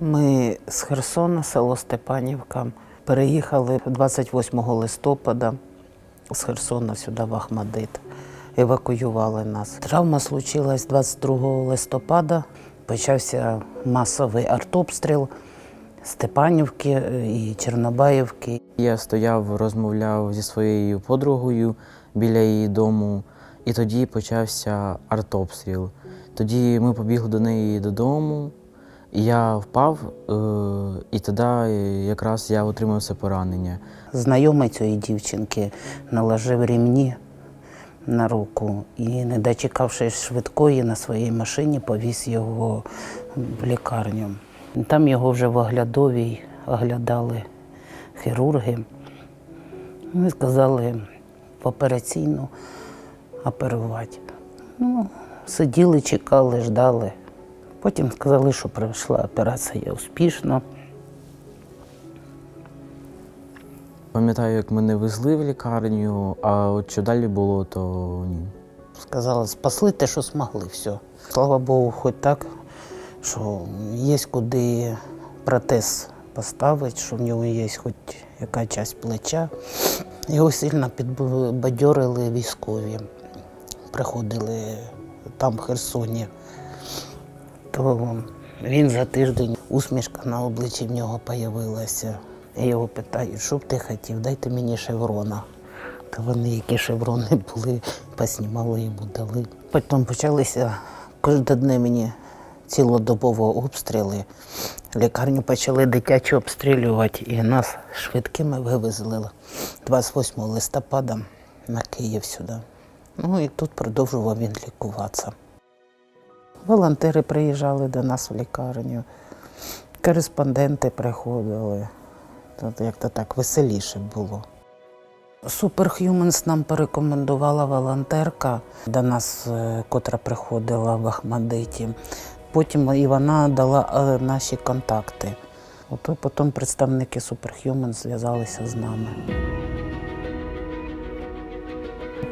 Ми з Херсона, село Степанівка, переїхали 28 листопада з Херсона сюди в Ахмадит. Евакуювали нас. Травма случилась 22 листопада. Почався масовий артобстріл Степанівки е, і Чорнобаївки. Я стояв, розмовляв зі своєю подругою біля її дому, і тоді почався артобстріл. Тоді ми побігли до неї додому, я впав, е, і тоді якраз я отримав це поранення. Знайомий цієї дівчинки наложив рівні на руку і, не дочекавшись швидкої на своїй машині, повіз його в лікарню. Там його вже в оглядовій оглядали хірурги. Вони сказали в операційну оперувати. Ну, сиділи, чекали, ждали. Потім сказали, що пройшла операція успішно. Пам'ятаю, як мене везли в лікарню, а от що далі було, то ні. Сказали, спасли те, що змогли, все. Слава Богу, хоч так, що є куди протез поставити, що в нього є хоч яка часть плеча. Його сильно підбадьорили військові. Приходили там, в Херсоні. То він за тиждень усмішка на обличчі в нього з'явилася. Я його питаю, що б ти хотів, дайте мені шеврона. Та вони, які шеврони були, поснімали йому дали. Потім почалися кожнодневні цілодобово обстріли. Лікарню почали дитячу обстрілювати і нас швидкими вивезли 28 листопада на Київ сюди. Ну і тут продовжував він лікуватися. Волонтери приїжджали до нас в лікарню, кореспонденти приходили. Тут як-то так веселіше було. Superhumans нам порекомендувала волонтерка до нас, е, котра приходила в Ахмадиті. Потім і вона дала е, наші контакти. Ото потім представники Superhumans зв'язалися з нами.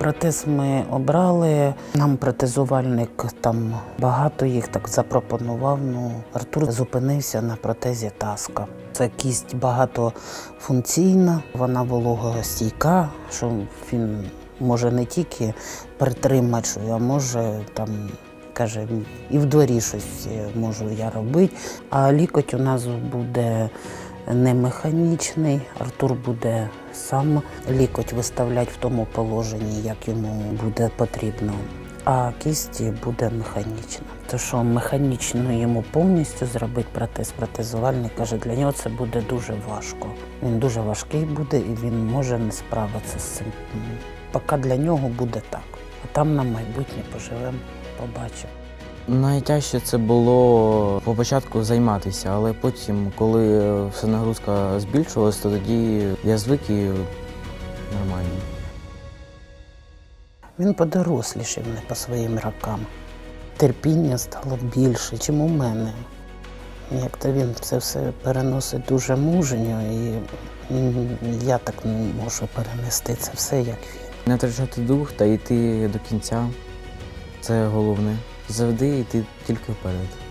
Протез ми обрали. Нам протезувальник там багато їх так запропонував. Ну, Артур зупинився на протезі таска. Це кість багатофункційна, вона вологостійка, що він може не тільки притримати, а може там. Каже, і в дворі щось можу я робити. А лікоть у нас буде не механічний. Артур буде сам лікоть виставляти в тому положенні, як йому буде потрібно. А кість буде механічна. То що механічно йому повністю зробити протез, протезувальник каже, для нього це буде дуже важко. Він дуже важкий буде і він може не справитися з цим. Поки для нього буде так. А там на майбутнє поживемо, побачимо. Найтяжче це було по початку займатися, але потім, коли вся нагрузка збільшувалась, то тоді я звик і нормально. Він подорослішав не по своїм рокам. Терпіння стало більше, ніж у мене. Як то він це все переносить дуже мужньо, і я так не можу перенести це все, як він. Не втрачати дух та йти до кінця це головне. Завжди йти тільки вперед.